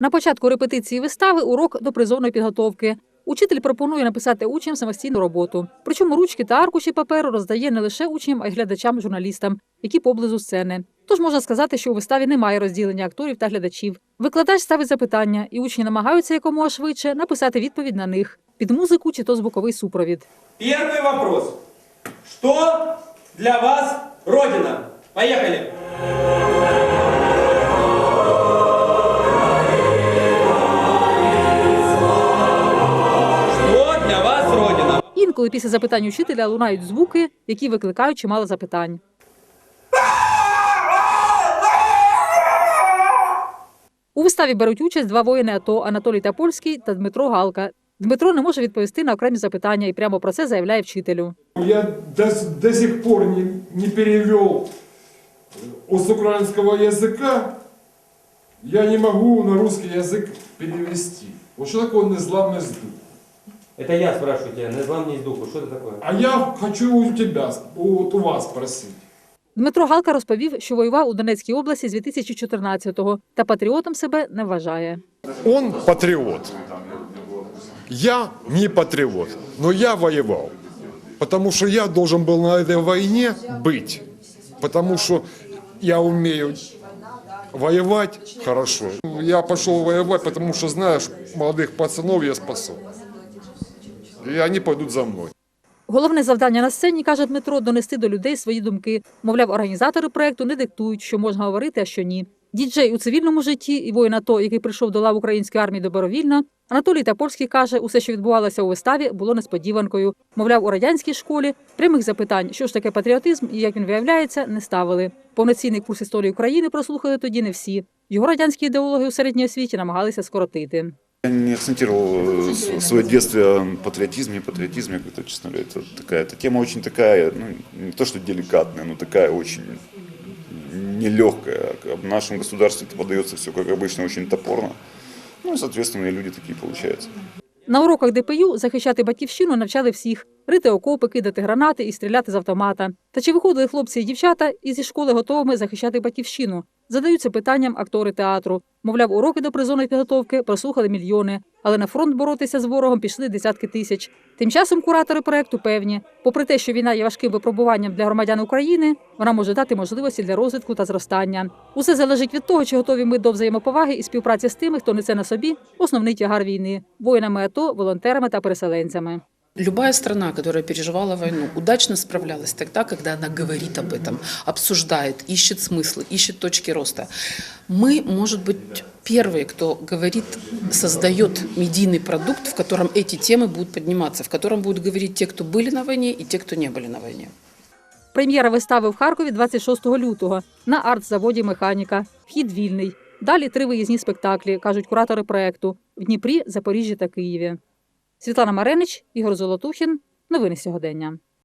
На початку репетиції вистави урок до призовної підготовки. Учитель пропонує написати учням самостійну роботу. Причому ручки та аркуші паперу роздає не лише учням, а й глядачам-журналістам, які поблизу сцени. Тож можна сказати, що у виставі немає розділення акторів та глядачів. Викладач ставить запитання, і учні намагаються якомога швидше написати відповідь на них під музику чи то звуковий супровід. Первый вопрос. Что для вас Родина? Поехали. Родина? Інколи після запитань учителя лунають звуки, які викликають чимало запитань. У виставі беруть участь два воїни АТО Анатолій Тапольський та Дмитро Галка. Дмитро не може відповісти на окремі запитання і прямо про це заявляє вчителю. Я до, с- до сих пор не, не перевел э, с украинского языка, я не могу на русский язык перевести. Вот что такое незламность духа? Это я спрашиваю тебя, название духу, что это такое? А я хочу у тебя, у, вот у вас спросить. Дмитро Галка розповів, що воював у Донецькій області з 2014-го та патріотом себе не вважає. Он патриот. Я не патриот, но я воевал. Потому что я должен был на этой войне быть. Потому что я умею воевать хорошо. Я пошел воевать, потому что, знаешь, молодых пацанов я спасу. И они пойдут за мной. Головне завдання на сцені, каже Дмитро, донести до людей свої думки. Мовляв, організатори проекту не диктують, що можна говорити, а що ні. Діджей у цивільному житті і воїн АТО, який прийшов до лав української армії добровільно, Анатолій Тапольський каже, усе, що відбувалося у виставі, було несподіванкою. Мовляв, у радянській школі прямих запитань, що ж таке патріотизм і як він виявляється, не ставили. Повноцінний курс історії України прослухали тоді не всі. Його радянські ідеологи у середній освіті намагалися скоротити. Я не акцентировал э, с- свое детство на патриотизме, патриотизме, как-то, честно говоря, это такая, эта тема очень такая, ну, не то что деликатная, но такая очень нелегкая. В нашем государстве это подается все, как обычно, очень топорно. Ну и, соответственно, и люди такие получаются. На уроках ДПЮ захищати батьківщину навчали всіх рити окопи, кидати гранати і стріляти з автомата. Та чи виходили хлопці і дівчата із школи готовими захищати батьківщину? Задаються питанням актори театру. Мовляв, уроки до призовної підготовки прослухали мільйони, але на фронт боротися з ворогом пішли десятки тисяч. Тим часом куратори проекту певні, попри те, що війна є важким випробуванням для громадян України, вона може дати можливості для розвитку та зростання. Усе залежить від того, чи готові ми до взаємоповаги і співпраці з тими, хто несе на собі основний тягар війни воїнами АТО, волонтерами та переселенцями. Любая страна, которая переживала войну, удачно справлялась тогда, когда она говорит об этом, обсуждает, ищет смыслы, ищет точки роста. Мы, может быть, первые, кто говорит, создает медийный продукт, в котором эти темы будут подниматься, в котором будут говорить те, кто были на войне, и те, кто не были на войне. Прем'єра вистави в Харкові 26 лютого на арт-заводі Механіка. Вхід вільний. Далі три виїзні спектаклі, кажуть куратори проекту в Дніпрі, Запоріжжі та Києві. Світлана Маренич, Ігор Золотухін. Новини сьогодення.